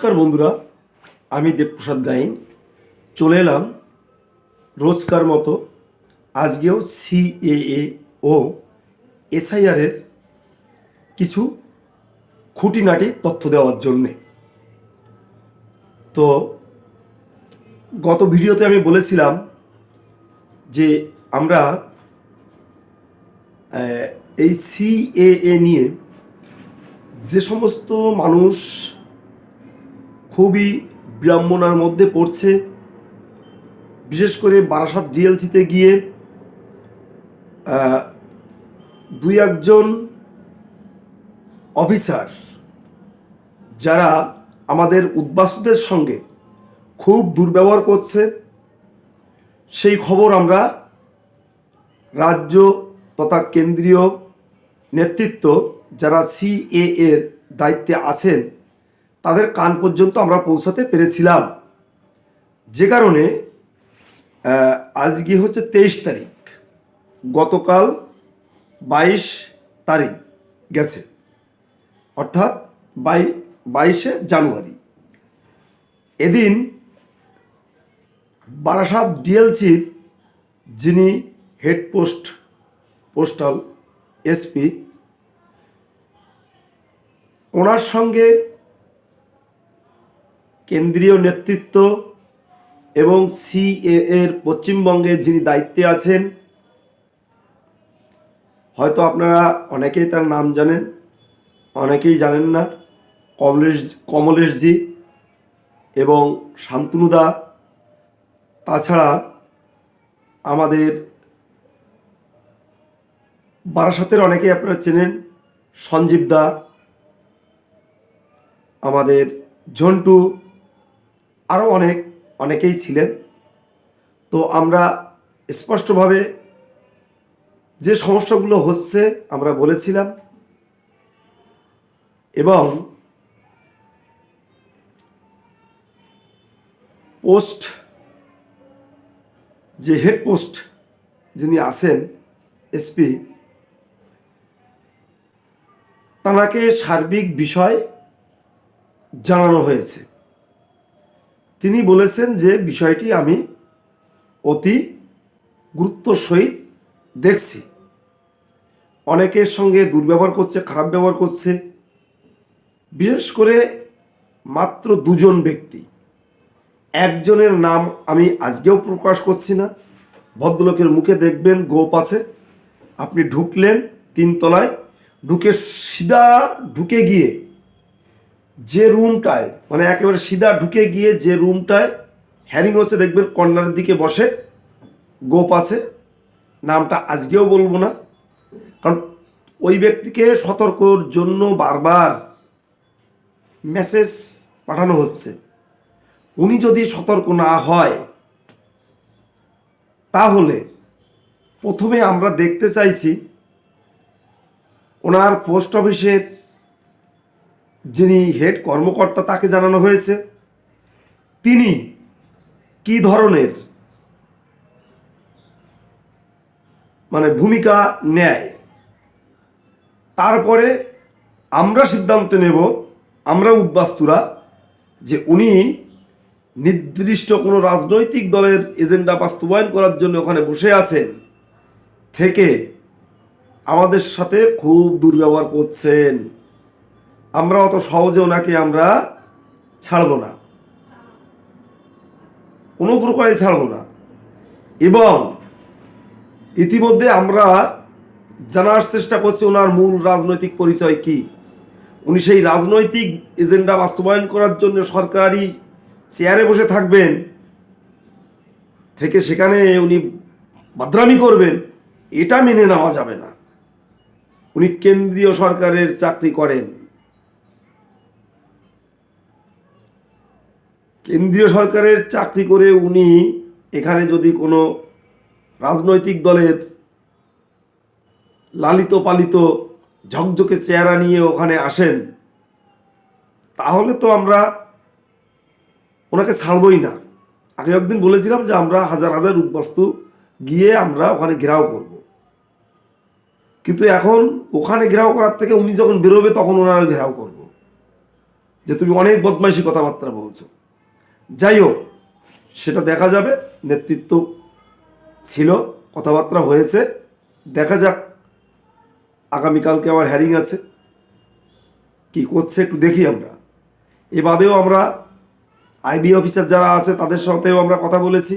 নমস্কার বন্ধুরা, আমি দেবপ্রসাদ গাইন। চলে এলাম রোজকার মতো, আজকেও সিএএ ও এসআইআরের কিছু খুঁটিনাটি তথ্য দেওয়ার জন্যে। তো গত ভিডিওতে আমি বলেছিলাম যে আমরা এই সিএএ নিয়ে যে সমস্ত মানুষ খুবই বিড়ম্বনার মধ্যে পড়ছে। বিশেষ করে বারাসাত ডিএলসিতে গিয়ে দুই একজন অফিসার যারা আমাদের উদ্বাস্তুদের সঙ্গে খুব দুর্ব্যবহার করছে, সেই খবর আমরা রাজ্য তথা কেন্দ্রীয় নেতৃত্ব যারা সিএ এর দায়িত্বে আছেন তাদের কান পর্যন্ত আমরা পৌঁছাতে পেরেছিলাম। যে কারণে আজকে হচ্ছে তেইশ তারিখ। গতকাল বাইশ তারিখ গেছে। অর্থাৎ বাই, বাইশে জানুয়ারি। এদিন বারাসাত ডিএলসির যিনি হেড পোস্ট, পোস্টাল এসপি, ওনার সঙ্গে কেন্দ্রীয় নেতৃত্ব এবং সিএ এর পশ্চিমবঙ্গে যিনি দায়িত্বে আছেন, হয়তো আপনারা অনেকেই তার নাম জানেন, অনেকেই জানেন না, কমলেশ কমলেশজি এবং শান্তনুদা তাছাড়া আমাদের বারাসাতের অনেকেই আপনারা চেনেন, সঞ্জীব দা, আমাদের ঝন্টু আরও অনেক, অনেকেই ছিলেন। তো আমরা স্পষ্টভাবে যে সমস্যাগুলো হচ্ছে আমরা বলেছিলাম এবং পোস্ট যে হেড পোস্ট যিনি আছেন, এসপি, তাঁকে সার্বিক বিষয় জানানো হয়েছে। তিনি বলেছেন যে বিষয়টি আমি অতি গুরুত্ব সহিত দেখছি। অনেকের সঙ্গে দুর্ব্যবহার করছে, খারাপ ব্যবহার করছে। বিশেষ করে মাত্র দুজন ব্যক্তি। একজনের নাম আমি আজকেও প্রকাশ করছি না। ভদ্রলোকের মুখে দেখবেন, গোপ আছে। আপনি ঢুকলেন, তিনতলায়। ঢুকে, সিধা ঢুকে গিয়ে যে রুমটায় মানে একেবারে সিধা ঢুকে গিয়ে যে রুমটায় হ্যারিং হচ্ছে, দেখবেন কর্নারের দিকে বসে, গোপ আছে। নামটা আজকেও বলব না। কারণ ওই ব্যক্তিকে সতর্কর জন্য বারবার মেসেজ পাঠানো হচ্ছে। উনি যদি সতর্ক না হয়, তাহলে প্রথমে আমরা দেখতে চাইছি, ওনার পোস্ট অফিসের যিনি হেড কর্মকর্তা তাকে জানানো হয়েছে, তিনি কি ধরনের মানে ভূমিকা নেয়? তারপরে আমরা সিদ্ধান্ত নেব, আমরা উদ্বাস্তুরা, যে উনি নির্দিষ্ট কোনো রাজনৈতিক দলের এজেন্ডা বাস্তবায়ন করার জন্য ওখানে বসে আছেন, থেকে আমাদের সাথে খুব দুর্ব্যবহার করছেন। আমরা অত সহজে ওনাকে আমরা ছাড়ব না। কোনো প্রকারে ছাড়ব না। এবং ইতিমধ্যে আমরা জানার চেষ্টা করছি ওনার মূল রাজনৈতিক পরিচয় কি। উনি সেই রাজনৈতিক এজেন্ডা বাস্তবায়ন করার জন্য সরকারি চেয়ারে বসে থাকবেন, থেকে সেখানে উনি বাদরামি করবেন, এটা মেনে নেওয়া যাবে না। উনি কেন্দ্রীয় সরকারের চাকরি করেন। কেন্দ্রীয় সরকারের চাকরি করে উনি এখানে যদি কোনো রাজনৈতিক দলের লালিত পালিত ঝকঝকে চেহারা নিয়ে ওখানে আসেন, তাহলে তো আমরা ওনাকে ছাড়বই না। আগে একদিন বলেছিলাম যে আমরা হাজার হাজার উদ্বাস্তু গিয়ে আমরা ওখানে ঘেরাও করব। কিন্তু এখন ওখানে ঘেরাও করার থেকে উনি যখন বেরোবে তখন ওনারা ঘেরাও করব। যে তুমি অনেক বদমাইশি কথাবার্তা বলছো। যাই হোক সেটা দেখা যাবে, নেতৃত্ব ছিল, কথাবার্তা হয়েছে, দেখা যাক, আগামীকালকে আমার হ্যারিং আছে, কি করছে একটু দেখি আমরা। এ বাদেও আমরা আইবি অফিসার যারা আছে, তাদের সাথেও আমরা কথা বলেছি,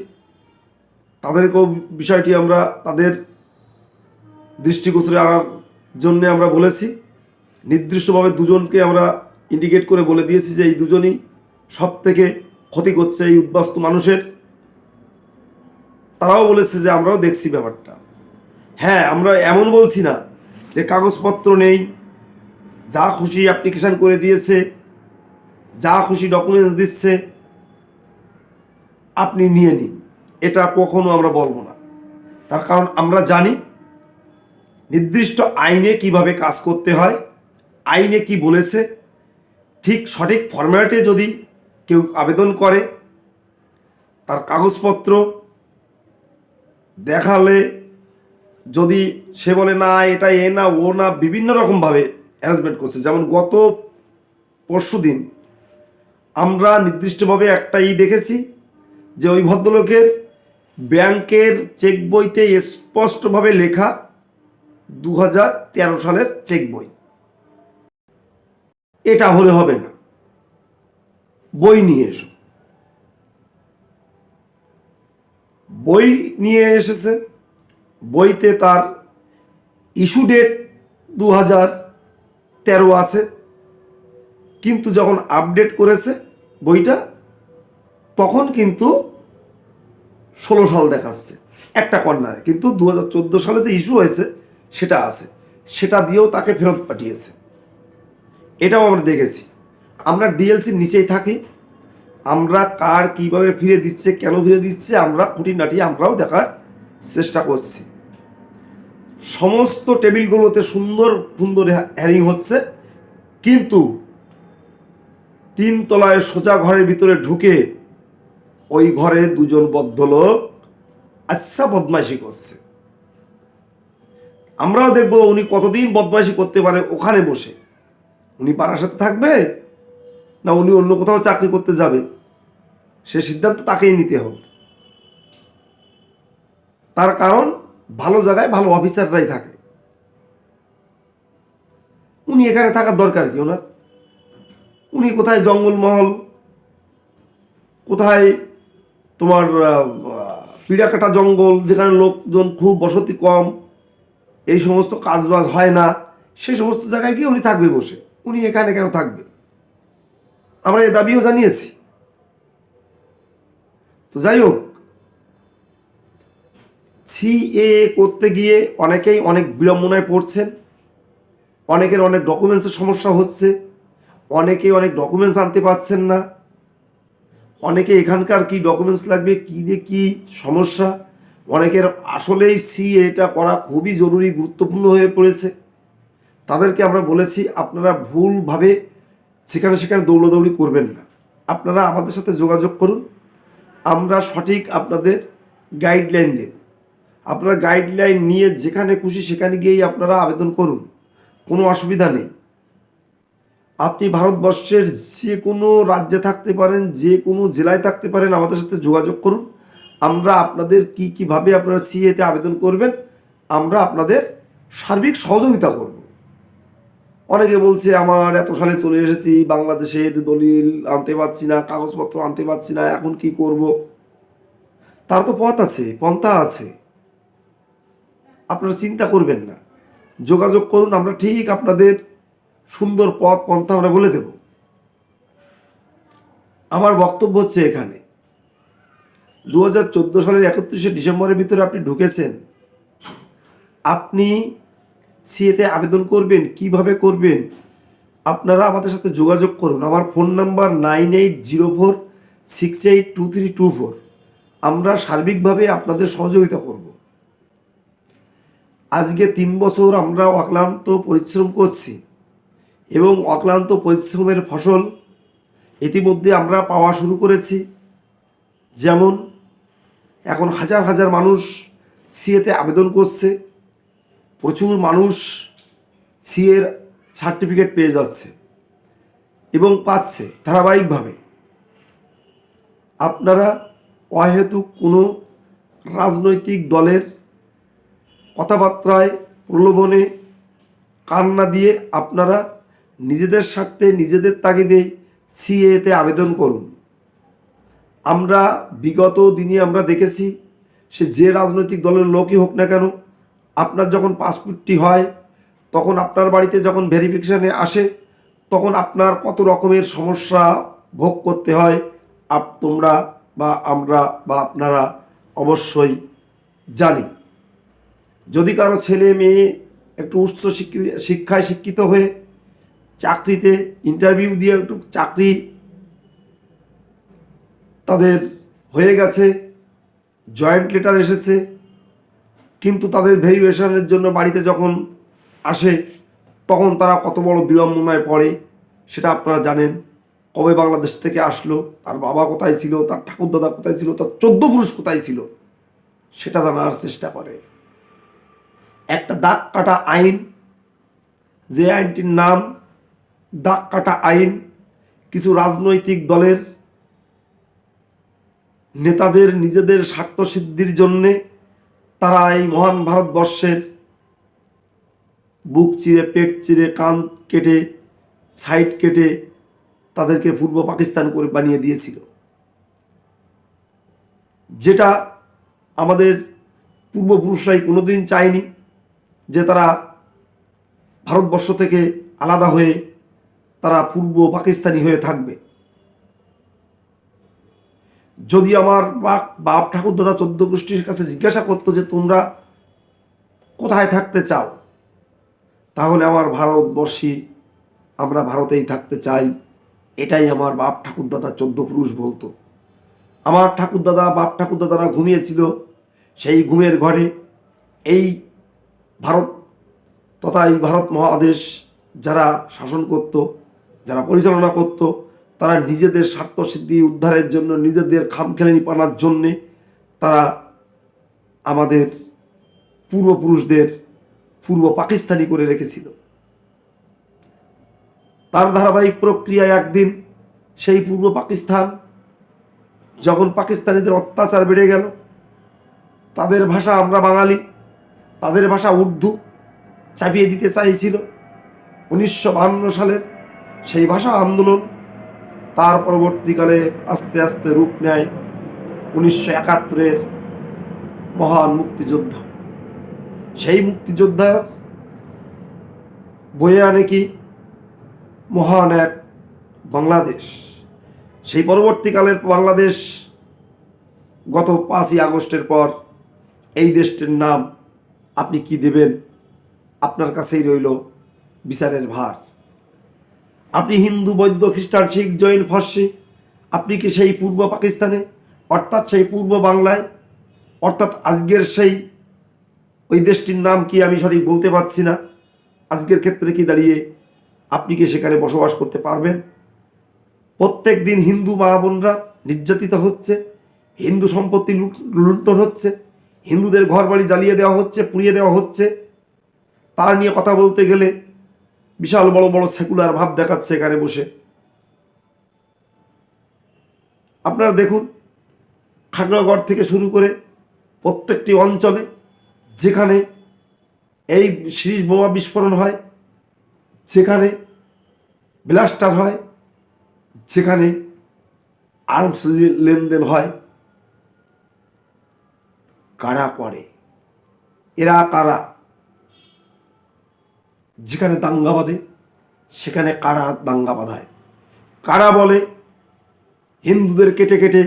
তাদেরকেও বিষয়টি আমরা, তাদের দৃষ্টিগোচরে আনার জন্যে আমরা বলেছি, নির্দিষ্টভাবে দুজনকে আমরা ইন্ডিকেট করে বলে দিয়েছি যে এই দুজনই সব থেকে ক্ষতি করছে এই উদ্বাস্তু মানুষের। তারাও বলেছে যে আমরাও দেখছি ব্যাপারটা। হ্যাঁ আমরা এমন বলছি না যে কাগজপত্র নেই, যা খুশি অ্যাপ্লিকেশান করে দিয়েছে, যা খুশি ডকুমেন্টস দিচ্ছে, আপনি নিয়ে নিন। এটা কখনো আমরা বলব না। তার কারণ আমরা জানি নির্দিষ্ট আইনে কীভাবে কাজ করতে হয়, আইনে কি বলেছে, ঠিক সঠিক ফরম্যাটে যদি কেউ আবেদন করে, তার কাগজপত্র দেখালে যদি সে বলে, না, এটা এ না, ও না, বিভিন্ন রকমভাবে অ্যারেঞ্জমেন্ট করছে। যেমন গত পরশু দিন আমরা নির্দিষ্টভাবে একটা ই দেখেছি যে ওই ভদ্রলোকের ব্যাংকের চেক বইতে স্পষ্টভাবে লেখা দু সালের চেক বই। এটা হলে হবে না। বই নিয়ে এসো। বই নিয়ে এসেছে। বইতে তার ইস্যু ডেট দু হাজার তেরো আছে। কিন্তু যখন আপডেট করেছে বইটা, তখন কিন্তু ষোলো সাল দেখাচ্ছে একটা কর্নারে। কিন্তু দু হাজার চোদ্দ সালে যে ইস্যু হয়েছে, সেটা আছে। সেটা দিয়েও তাকে ফেরত পাঠিয়েছে। এটাও আমরা দেখেছি। আমরা ডিএলসির নিচেই থাকি। আমরা কার কীভাবে ফিরে দিচ্ছে, কেন ফিরে দিচ্ছে, আমরা খুঁটিনাটি আমরাও দেখার চেষ্টা করছি। সমস্ত টেবিলগুলোতে সুন্দর সুন্দর হ্যারিং হচ্ছে। কিন্তু তিন তলায় সোজা ঘরের ভিতরে ঢুকে ওই ঘরে দুজন বদ্ধলোক আচ্ছা বদমাইশি করছে। আমরাও দেখব উনি কতদিন বদমাইশি করতে পারে ওখানে বসে। উনি পাড়ার সাথে থাকবে? না উনি অন্য কোথাও চাকরি করতে যাবে। সে সিদ্ধান্ত তাকেই নিতে হবে। তার কারণ, ভালো জায়গায় ভালো অফিসাররাই থাকে। উনি এখানে থাকার দরকার কি ওনার? উনি কোথায় জঙ্গলমহল? কোথায় তোমার পিড়াকাটা জঙ্গল, যেখানে লোকজন খুব বসতি কম, এই সমস্ত কাজবাজ হয় না, সেই সমস্ত জায়গায় গিয়ে উনি থাকবে বসে। উনি এখানে কেন থাকবে? আমরা এই দাবিও জানিয়েছি। তো যাই হোক সিএ করতে গিয়ে অনেকেই অনেক বিড়ম্বনায় পড়ছেন, অনেকের অনেক ডকুমেন্টসের সমস্যা হচ্ছে অনেকে অনেক ডকুমেন্টস আনতে পারছেন না, অনেকে এখানকার কি ডকুমেন্টস লাগবে, কী দিয়ে কী সমস্যা, অনেকের আসলেই সি এটা করা খুবই জরুরি, গুরুত্বপূর্ণ হয়ে পড়েছে। তাদেরকে আমরা বলেছি, আপনারা ভুলভাবে সেখানে সেখানে দৌড়াদৌড়ি করবেন না। আপনারা আমাদের সাথে যোগাযোগ করুন। আমরা সঠিক আপনাদের গাইডলাইন দেব। আপনারা গাইডলাইন নিয়ে যেখানে খুশি সেখানে গিয়েই আপনারা আবেদন করুন। কোনো অসুবিধা নেই। আপনি ভারতবর্ষের যে কোনো রাজ্যে থাকতে পারেন যে কোনো জেলায় থাকতে পারেন, আমাদের সাথে যোগাযোগ করুন। আমরা আপনাদের কি, কীভাবে আপনারা সিএতে আবেদন করবেন, আমরা আপনাদের সার্বিক সহযোগিতা করব। অনেকে বলছে, আমার এত সালে চলে এসেছি বাংলাদেশের দলিল আনতে পারছি না, কাগজপত্র আনতে পারছি না, এখন কি করব? তার তো পথ আছে, পন্থা আছে। আপনারা চিন্তা করবেন না। যোগাযোগ করুন, আমরা ঠিক আপনাদের সুন্দর পথ, পন্থা আমরা বলে দেব। আমার বক্তব্য হচ্ছে এখানে। দু হাজার চোদ্দ সালের একত্রিশে ডিসেম্বরের ভিতরে আপনি ঢুকেছেন। আপনি সিএতে আবেদন করবেন, কীভাবে করবেন, আপনারা আমাদের সাথে যোগাযোগ করুন। আমার phone number nine eight zero four, six eight two three two four. আমরা সার্বিকভাবে আপনাদের সহযোগিতা করব। আজকে তিন বছর আমরা অক্লান্ত পরিশ্রম করছি এবং অক্লান্ত পরিশ্রমের ফসল ইতিমধ্যে আমরা পাওয়া শুরু করেছি। যেমন এখন হাজার হাজার মানুষ সিএতে আবেদন করছে। প্রচুর মানুষ সিএর সার্টিফিকেট পেয়ে যাচ্ছে এবং পাচ্ছে ধারাবাহিকভাবে। আপনারা অহেতুক কোনো রাজনৈতিক দলের কথাবার্তায় প্রলোভনে কান না দিয়ে আপনারা নিজেদের স্বার্থে, নিজেদের তাগিদে সিএতে আবেদন করুন। আমরা বিগত দিনে আমরা দেখেছি সে যে রাজনৈতিক দলের লোকই হোক না কেন আপনার যখন পাসপোর্টটি হয়, তখন আপনার বাড়িতে যখন ভেরিফিকেশানে আসে, তখন আপনার কত রকমের সমস্যা ভোগ করতে হয়, আপ তোমরা বা আমরা বা আপনারা অবশ্যই জানি। যদি কারও ছেলে মেয়ে একটু উচ্চ শিক্ষিত শিক্ষায় শিক্ষিত হয়ে চাকরিতে ইন্টারভিউ দিয়ে একটু চাকরি তাদের হয়ে গেছে জয়েন্ট লেটার এসেছে কিন্তু তাদের ভেরিফিকেশনের জন্য বাড়িতে যখন আসে, তখন তারা কত বড় বিড়ম্বনায় পড়ে, সেটা আপনারা জানেন। কবে বাংলাদেশ থেকে আসলো, তার বাবা কোথায় ছিল, তার ঠাকুরদাদা কোথায় ছিল, তার চোদ্দ পুরুষ কোথায় ছিল, সেটা জানার চেষ্টা করে। একটা দাগ কাটা আইন, যে আইনটির নাম দাগ কাটা আইন, কিছু রাজনৈতিক দলের নেতাদের নিজেদের স্বার্থসিদ্ধির জন্যে তারা এই মহান ভারতবর্ষের বুক চিরে, পেট চিরে, কান কেটে, সাইড কেটে তাদেরকে পূর্ব পাকিস্তান করে বানিয়ে দিয়েছিল। যেটা আমাদের পূর্বপুরুষরাই কোনোদিন চায়নি যে তারা ভারতবর্ষ থেকে আলাদা হয়ে তারা পূর্ব পাকিস্তানি হয়ে থাকবে। যদি আমার বাপ বাপ ঠাকুর দাদা চোদ্দ গোষ্ঠীর কাছে জিজ্ঞাসা করতো যে তোমরা কোথায় থাকতে চাও, তাহলে আমার ভারতবর্ষী আমরা ভারতেই থাকতে চাই। এটাই আমার বাপ ঠাকুর দাদা চোদ্দ পুরুষ বলতো। আমার ঠাকুর দাদা, বাপ ঠাকুর দাদারা ঘুমিয়েছিল সেই ঘুমের ঘরে। এই ভারত তথা এই ভারত মহাদেশ যারা শাসন করত, যারা পরিচালনা করত তারা নিজেদের স্বার্থসিদ্ধি উদ্ধারের জন্য নিজেদের খামখেলানি পানার জন্যে তারা আমাদের পূর্বপুরুষদের পূর্ব পাকিস্তানি করে রেখেছিল। তার ধারাবাহিক প্রক্রিয়ায় একদিন সেই পূর্ব পাকিস্তান যখন পাকিস্তানিদের অত্যাচার বেড়ে গেল, তাদের ভাষা আমরা বাঙালি, তাদের ভাষা উর্দু চাপিয়ে দিতে চাইছিল। উনিশশো সালের সেই ভাষা আন্দোলন তার পরবর্তীকালে আস্তে আস্তে রূপ নেয় উনিশশো একাত্তরের মহান মুক্তিযুদ্ধ। সেই মুক্তিযোদ্ধার বয়ে আনে কি? মহান এক বাংলাদেশ। সেই পরবর্তীকালের বাংলাদেশ গত পাঁচই আগস্টের পর এই দেশটির নাম আপনি কি দেবেন? আপনার কাছেই রইল বিচারের ভার। আপনি হিন্দু, বৌদ্ধ, খ্রিস্টান, শিখ, জৈন, ফর্সি, আপনি কি সেই পূর্ব পাকিস্তানে? অর্থাৎ সেই পূর্ব বাংলায়? অর্থাৎ আজকের সেই ওই দেশটির নাম কি আমি সঠিক বলতে পারছি না? আজকের ক্ষেত্রে কি দাঁড়িয়ে আপনি কি সেখানে বসবাস করতে পারবেন? প্রত্যেক দিন হিন্দু মা বোনরা নির্যাতিত হচ্ছে, হিন্দু সম্পত্তি লুণ্ঠন হচ্ছে, হিন্দুদের ঘর বাড়ি জ্বালিয়ে দেওয়া হচ্ছে, পুড়িয়ে দেওয়া হচ্ছে। তার নিয়ে কথা বলতে গেলে বিশাল বড় বড় সেকুলার ভাব দেখাচ্ছে এখানে বসে। আপনারা দেখুন, খাগড়াগড় থেকে শুরু করে প্রত্যেকটি অঞ্চলে যেখানে এই সিরিজ বোমা বিস্ফোরণ হয়, যেখানে ব্লাস্টার হয়, যেখানে আর্মস লেনদেন হয়, কারা করে? এরা কারা? যেখানে দাঙ্গা বাঁধে, সেখানে কারা দাঙ্গা বাঁধায়? কারা বলে, হিন্দুদের কেটে কেটে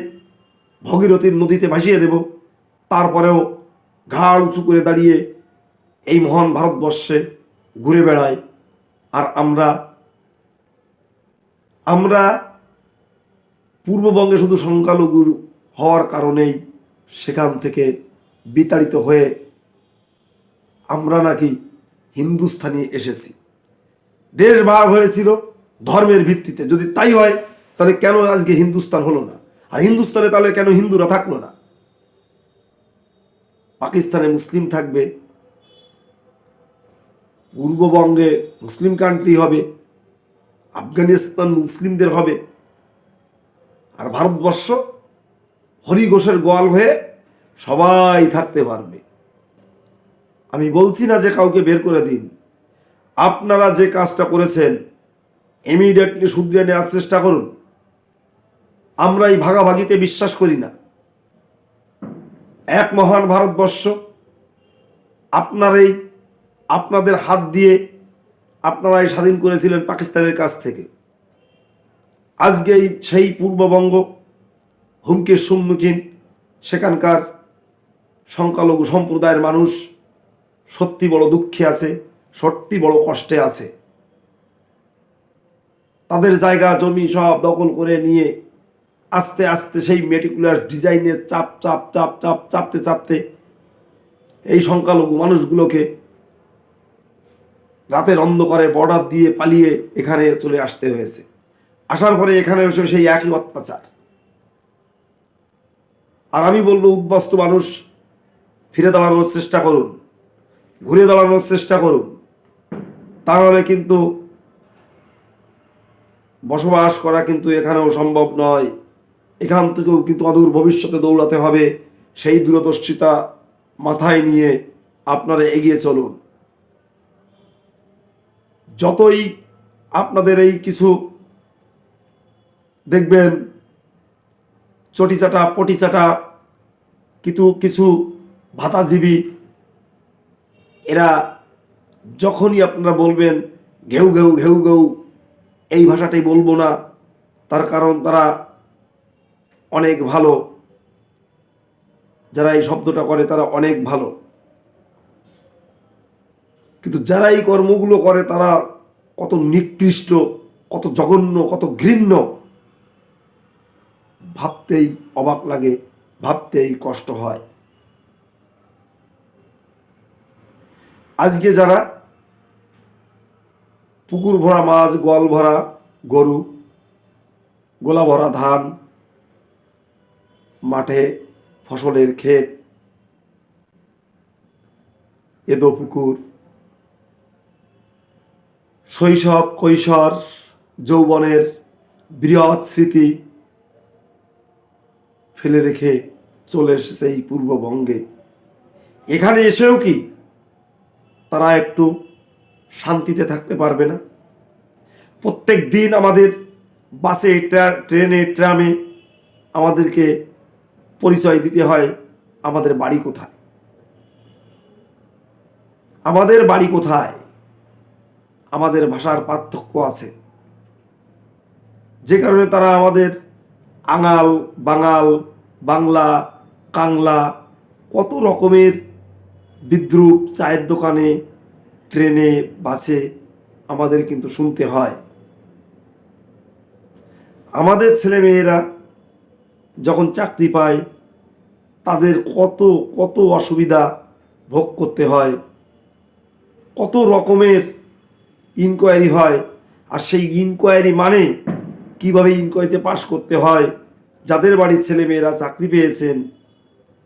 ভগীরথীর নদীতে ভাসিয়ে দেব, তারপরেও ঘাড় উঁচু করে দাঁড়িয়ে এই মহান ভারতবর্ষে ঘুরে বেড়ায়? আর আমরা আমরা পূর্ববঙ্গে শুধু সংখ্যালঘু হওয়ার কারণেই সেখান থেকে বিতাড়িত হয়ে আমরা নাকি হিন্দুস্থানে এসেছি। দেশ ভাগ হয়েছিল ধর্মের ভিত্তিতে। যদি তাই হয়, তাহলে কেন আজকে হিন্দুস্তান হলো না? আর হিন্দুস্তানে তাহলে কেন হিন্দুরা থাকল না? পাকিস্তানে মুসলিম থাকবে, পূর্ববঙ্গে মুসলিম কান্ট্রি হবে, আফগানিস্তান মুসলিমদের হবে, আর ভারতবর্ষ হরিঘোষের গোয়াল হয়ে সবাই থাকতে পারবে। আমি বলছি না যে কাউকে বের করে দিন। আপনারা যে কাজটা করেছেন ইমিডিয়েটলি শুধরে নেওয়ার চেষ্টা করুন। আমরা এই ভাগাভাগিতে বিশ্বাস করি না। এক মহান ভারতবর্ষ আপনার এই আপনাদের হাত দিয়ে আপনারাই স্বাধীন করেছিলেন পাকিস্তানের কাছ থেকে। আজকে এই সেই পূর্ববঙ্গ, হুমকির সম্মুখীন, সেখানকার সংখ্যালঘু সম্প্রদায়ের মানুষ সত্যি বড় দুঃখে আছে, সত্যি বড় কষ্টে আছে। তাদের জায়গা, জমি সব দখল করে নিয়ে আস্তে আস্তে সেই মেটিকুলার ডিজাইনের চাপ চাপ চাপ চাপ, চাপতে চাপতে এই সংখ্যালঘু মানুষগুলোকে রাতের অন্ধকারে বর্ডার দিয়ে পালিয়ে এখানে চলে আসতে হয়েছে। আসার পরে এখানে এসে সেই একই অত্যাচার। আর আমি বলব, উদ্বাস্ত মানুষ, ফিরে দাঁড়ানোর চেষ্টা করুন। ঘুরে দাঁড়ানোর চেষ্টা করুন। তাহলে কিন্তু বসবাস করা কিন্তু এখানেও সম্ভব নয়। এখান থেকেও কিন্তু অদূর ভবিষ্যতে দৌড়াতে হবে। সেই দূরদর্শিতা মাথায় নিয়ে আপনারা এগিয়ে চলুন। যতই আপনাদের এই কিছু দেখবেন, চটিচাটা, পটিচাটা, কিন্তু কিছু ভাতাজীবী এরা যখনই আপনারা বলবেন, ঘেউ ঘেউ ঘেউ ঘেউ, এই ভাষাটাই বলব না। তার কারণ তারা অনেক ভালো। যারা এই শব্দটা করে তারা অনেক ভালো। কিন্তু যারা এই কর্মগুলো করে তারা কত নিকৃষ্ট, কত জঘন্য, কত ঘৃণ্য। ভাবতেই অবাক লাগে, ভাবতেই কষ্ট হয়। আজকে যারা পুকুর ভরা মাছ, গোয়াল ভরা গরু, গোলা ভরা ধান, মাঠে ফসলের ক্ষেত, এদো পুকুর, শৈশব, কৈশোর, যৌবনের বৃহৎ স্মৃতি ফেলে রেখে চলে এসেছে এই পূর্ববঙ্গে। এখানে এসেও কি তারা একটু শান্তিতে থাকতে পারবে না। প্রত্যেক দিন আমাদের বাসে, ট্রা- ট্রেনে, ট্রামে আমাদেরকে পরিচয় দিতে হয়, আমাদের বাড়ি কোথায়? আমাদের বাড়ি কোথায়? আমাদের ভাষার পার্থক্য আছে। যে কারণে তারা আমাদের আঙাল, বাঙাল, বাংলা, কাংলা, কত রকমের বিদ্রুপ চায়ের দোকানে, ট্রেনে, বাসে আমাদের কিন্তু শুনতে হয়। আমাদের ছেলেমেয়েরা যখন চাকরি পায়, তাদের কত কত অসুবিধা ভোগ করতে হয়, কত রকমের ইনকোয়ারি হয়, আর সেই ইনকোয়ারি মানে কীভাবে ইনকোয়ারিতে পাশ করতে হয়, যাদের বাড়ির ছেলেমেয়েরা চাকরি পেয়েছেন,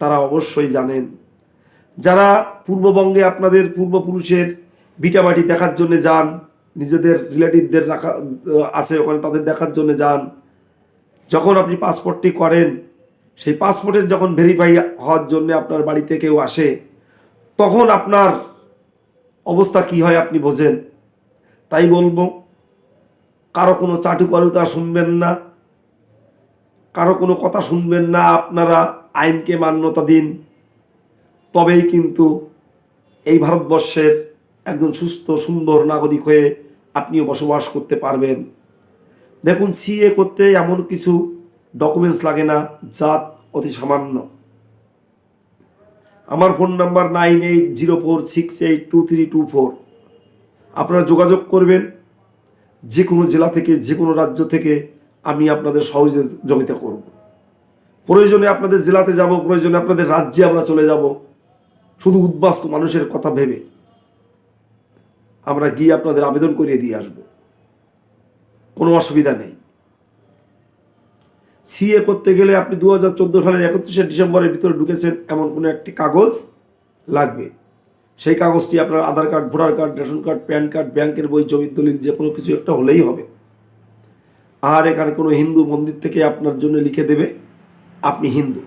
তারা অবশ্যই জানেন। যারা পূর্ববঙ্গে আপনাদের পূর্বপুরুষের ভিটাবাটি দেখার জন্য যান, নিজেদের রিলেটিভদের রাখা আছে ওখানে তাদের দেখার জন্য যান, যখন আপনি পাসপোর্টটি করেন, সেই পাসপোর্টের যখন ভেরিফাই হওয়ার জন্য আপনার বাড়িতে কেউ আসে, তখন আপনার অবস্থা কি হয় আপনি বোঝেন। তাই বলব, কারও কোনো চাটুকারিতা শুনবেন না, কারও কোনো কথা শুনবেন না, আপনারা আইনকে মান্যতা দিন। তবেই কিন্তু এই ভারতবর্ষের একজন সুস্থ, সুন্দর নাগরিক হয়ে আপনিও বসবাস করতে পারবেন। দেখুন, সিএ করতে এমন কিছু ডকুমেন্টস লাগে না, জাত অতি সামান্য। আমার phone number nine eight zero four six eight two three two four আপনারা যোগাযোগ করবেন, যে কোনো জেলা থেকে, যে কোনো রাজ্য থেকে আমি আপনাদের সহযোগিতা করব। প্রয়োজনে আপনাদের জেলাতে যাব, প্রয়োজনে আপনাদের রাজ্যে আমরা চলে যাব। শুধু উদ্বাস্তু মানুষের কথা ভেবে আমরা গিয়ে আপনাদের আবেদন করিয়ে দিয়ে আসব। কোনো অসুবিধা নেই। সিএ করতে গেলে আপনি দু হাজার চোদ্দ সালের একত্রিশে ডিসেম্বরের ভিতরে ঢুকেছেন এমন কোনো একটি কাগজ লাগবে। সেই কাগজটি আপনার Aadhaar card, voter card, ration card, pan card, ব্যাংকের বই, জমির দলিল, যে কোনো কিছু একটা হলেই হবে। আর এখানে কোনো হিন্দু মন্দির থেকে আপনার জন্য লিখে দেবে, আপনি হিন্দু।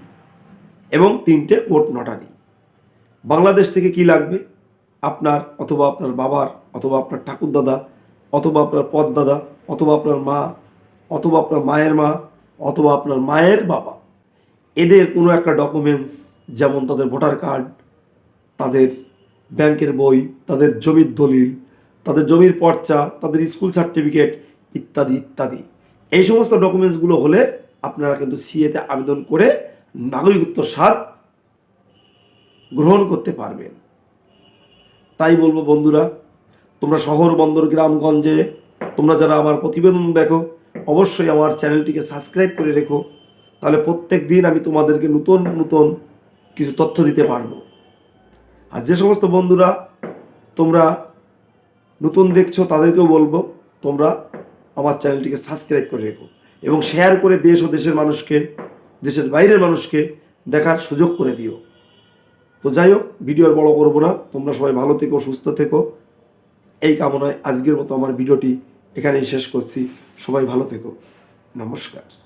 এবং তিনটে কোর্ট নটারি। বাংলাদেশ থেকে কি লাগবে? আপনার অথবা আপনার বাবার, অথবা আপনার ঠাকুরদাদা, অথবা আপনার পদদাদা, অথবা আপনার মা, অথবা আপনার মায়ের মা, অথবা আপনার মায়ের বাবা। এদের কোনো একটা ডকুমেন্টস যেমন তাদের ভোটার কার্ড, তাদের ব্যাংকের বই, তাদের জমির দলিল, তাদের জমির পর্চা, তাদের স্কুল সার্টিফিকেট ইত্যাদি ইত্যাদি। এই সমস্ত ডকুমেন্টসগুলো হলে আপনারা কিন্তু সিএতে আবেদন করে নাগরিকত্ব স্বাদ গ্রহণ করতে পারবেন তাই বলব বন্ধুরা, তোমরা শহর, বন্দর, গ্রামগঞ্জে, তোমরা যারা আমার প্রতিবেদন দেখো, অবশ্যই আমার চ্যানেলটিকে সাবস্ক্রাইব করে রেখো। তাহলে প্রত্যেক দিন আমি তোমাদেরকে নতুন নতুন কিছু তথ্য দিতে পারব। আর যে সমস্ত বন্ধুরা, তোমরা নতুন দেখছ, তাদেরকেও বলব, তোমরা আমার চ্যানেলটিকে সাবস্ক্রাইব করে রেখো এবং শেয়ার করে দেশ ও দেশের মানুষকে, দেশের বাইরের মানুষকে দেখার সুযোগ করে দিও। তো যাই হোক ভিডিও আর বড় করব না। তোমরা সবাই ভালো থেকো, সুস্থ থেকো। এই কামনায় আজকের মতো আমার ভিডিওটি এখানেই শেষ করছি। সবাই ভালো থেকো। নমস্কার।